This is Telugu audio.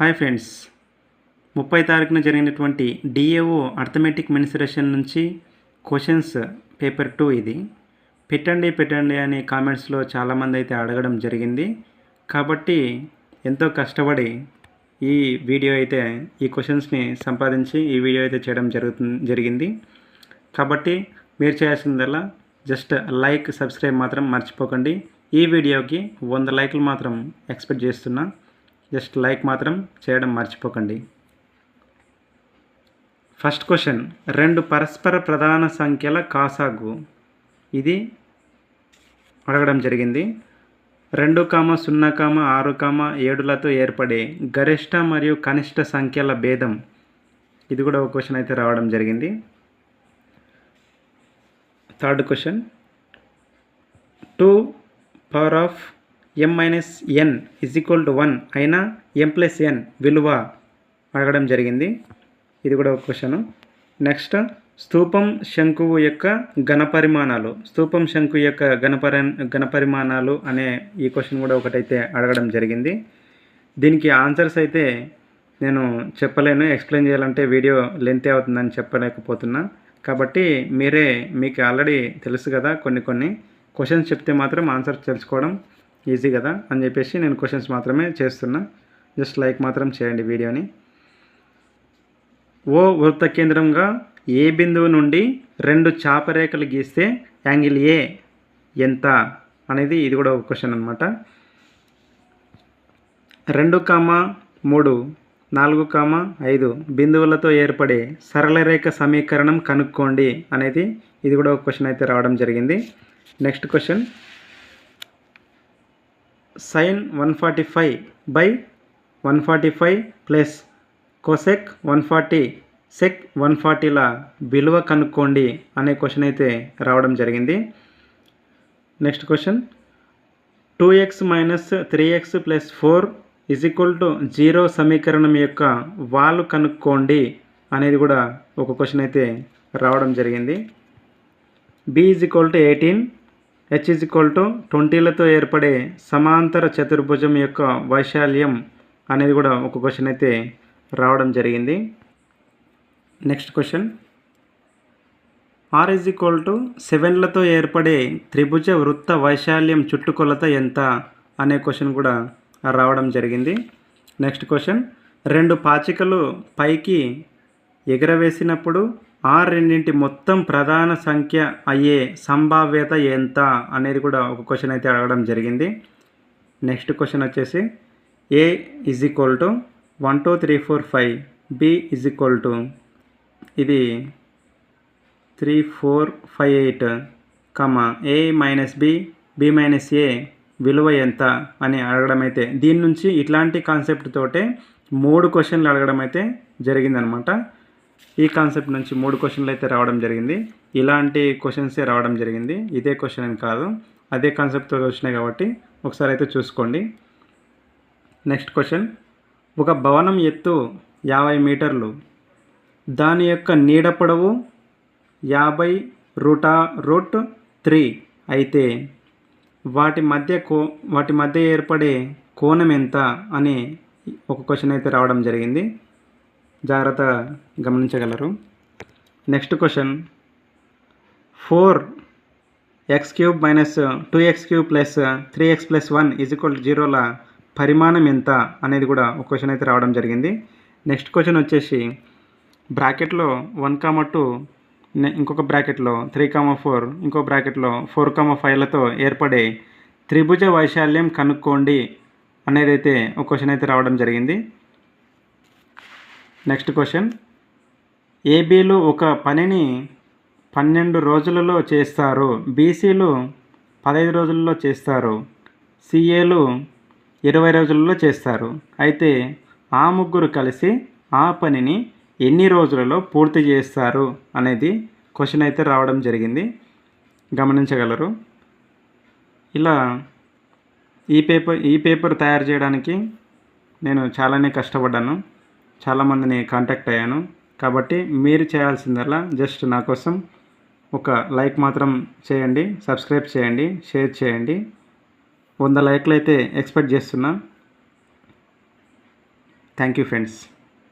Hi friends. ముప్పై తారీఖున జరిగినటువంటి డిఏఓ అర్థమెటిక్ మెన్సురేషన్ నుంచి క్వశ్చన్స్ పేపర్ టూ ఇది. పెట్టండి పెట్టండి అనే కామెంట్స్లో చాలామంది అయితే అడగడం జరిగింది. కాబట్టి ఎంతో కష్టపడి ఈ వీడియో అయితే ఈ క్వశ్చన్స్ని సంపాదించి ఈ వీడియో అయితే చేయడం జరుగుతుంది జరిగింది. కాబట్టి మీరు చేయాల్సిందల్లా జస్ట్ లైక్ సబ్స్క్రైబ్ మాత్రం మర్చిపోకండి. ఈ వీడియోకి వంద లైక్లు మాత్రం ఎక్స్పెక్ట్ చేస్తున్నా. జస్ట్ లైక్ మాత్రం చేయడం మర్చిపోకండి. ఫస్ట్ క్వశ్చన్ రెండు పరస్పర ప్రధాన సంఖ్యల కాసాగు. ఇది అడగడం జరిగింది. రెండు కామ సున్నా కామ ఆరు కామ ఏడులతో ఏర్పడే గరిష్ట మరియు కనిష్ట సంఖ్యల భేదం. ఇది కూడా ఒక క్వశ్చన్ అయితే రావడం జరిగింది. Third question two power of M minus N is equal to one అయినా ఎం ప్లస్ ఎన్ విలువ అడగడం జరిగింది. ఇది కూడా ఒక క్వశ్చన్ నెక్స్ట్ స్తూపం శంకువు యొక్క ఘనపరిమాణాలు. స్తూపం శంకు యొక్క ఘనపరి ఘనపరిమాణాలు అనే ఈ క్వశ్చన్ కూడా ఒకటైతే అడగడం జరిగింది. దీనికి ఆన్సర్స్ అయితే నేను చెప్పలేను. ఎక్స్ప్లెయిన్ చేయాలంటే వీడియో లెంత్ అవుతుందని చెప్పలేకపోతున్నా. కాబట్టి మీరే మీకు ఆల్రెడీ తెలుసు కదా కొన్ని కొన్ని. క్వశ్చన్స్ చెప్తే మాత్రం ఆన్సర్ తెలుసుకోవడం ఈజీ కదా అని చెప్పేసి నేను క్వశ్చన్స్ మాత్రమే చేస్తున్నా. జస్ట్ లైక్ మాత్రం చేయండి వీడియోని. ఓ వృత్త కేంద్రంగా ఏ బిందువు నుండి రెండు చాపరేఖలు గీస్తే యాంగిల్ ఏ ఎంత అనేది ఇది కూడా ఒక క్వశ్చన్ అనమాట రెండు కామ మూడు నాలుగు కామ ఐదు బిందువులతో ఏర్పడే సరళ రేఖ సమీకరణం కనుక్కోండి అనేది ఇది కూడా ఒక క్వశ్చన్ అయితే రావడం జరిగింది. Next question. Sine one forty five by one forty five plus cosec one forty sec one ఫార్టీల విలువ కనుక్కోండి అనే క్వశ్చన్ అయితే రావడం జరిగింది. Next question two X minus three X plus four is equal to zero సమీకరణం యొక్క వాలు కనుక్కోండి అనేది కూడా ఒక క్వశ్చన్ అయితే రావడం జరిగింది. B is equal to eighteen H is equal to ట్వంటీలతో ఏర్పడే సమాంతర చతుర్భుజం యొక్క వైశాల్యం అనేది కూడా ఒక క్వశ్చన్ అయితే రావడం జరిగింది. Next question R is equal to సెవెన్లతో ఏర్పడే త్రిభుజ వృత్త వైశాల్యం చుట్టుకొలత ఎంత అనే క్వశ్చన్ కూడా రావడం జరిగింది. నెక్స్ట్ క్వశ్చన్ రెండు పాచికలు పైకి ఎగరవేసినప్పుడు ఆ రెండింటి మొత్తం ప్రధాన సంఖ్య అయ్యే సంభావ్యత ఎంత అనేది కూడా ఒక క్వశ్చన్ అయితే అడగడం జరిగింది. నెక్స్ట్ క్వశ్చన్ వచ్చేసి A is equal to one two three four five B is equal to ఇది three four five eight comma A minus B B minus A విలువ ఎంత అని అడగడం అయితే దీని నుంచి ఇట్లాంటి కాన్సెప్ట్ తోటే మూడు క్వశ్చన్లు అడగడం అయితే జరిగిందనమాట. ఈ కాన్సెప్ట్ నుంచి మూడు క్వశ్చన్లు అయితే రావడం జరిగింది. ఇలాంటి క్వశ్చన్సే రావడం జరిగింది. ఇదే క్వశ్చన్ అని కాదు. అదే కాన్సెప్ట్తో వచ్చినాయి కాబట్టి ఒకసారి అయితే చూసుకోండి. Next question. ఒక భవనం ఎత్తు యాభై మీటర్లు. దాని యొక్క నీడ పొడవు యాభై రూటా రూట్ త్రీ అయితే వాటి మధ్య కో వాటి మధ్య ఏర్పడే కోణం ఎంత అని ఒక క్వశ్చన్ అయితే రావడం జరిగింది. జాగ్రత్త గమనించగలరు. Next question. Four X cube minus two X cube plus three X plus one is equal జీరోల పరిమాణం ఎంత అనేది కూడా ఒక క్వశ్చన్ అయితే రావడం జరిగింది. నెక్స్ట్ క్వశ్చన్ వచ్చేసి బ్రాకెట్లో వన్ కామ టూ ఇంకొక బ్రాకెట్లో త్రీ కామ ఫోర్ ఇంకో బ్రాకెట్లో ఫోర్ కామ ఫైవ్లతో ఏర్పడే త్రిభుజ వైశాల్యం కనుక్కోండి అనేది అయితే ఒక క్వశ్చన్ అయితే రావడం జరిగింది. నెక్స్ట్ క్వశ్చన్ ఏబీలు ఒక పనిని పన్నెండు రోజులలో చేస్తారు. బీసీలు పదహైదు రోజుల్లో చేస్తారు. సిఏలు ఇరవై రోజులలో చేస్తారు. అయితే ఆ ముగ్గురు కలిసి ఆ పనిని ఎన్ని రోజులలో పూర్తి చేస్తారు అనేది క్వశ్చన్ అయితే రావడం జరిగింది. గమనించగలరు. ఇలా ఈ పేపర్ ఈ పేపర్ తయారు చేయడానికి నేను చాలానే కష్టపడ్డాను. చాలామందిని కాంటాక్ట్ అయ్యాను. కాబట్టి మీరు చేయాల్సిందల్లా జస్ట్ నా కోసం ఒక లైక్ మాత్రం చేయండి సబ్స్క్రైబ్ చేయండి షేర్ చేయండి. వంద లైక్లు అయితే ఎక్స్పెక్ట్ చేస్తున్నా. Thank you friends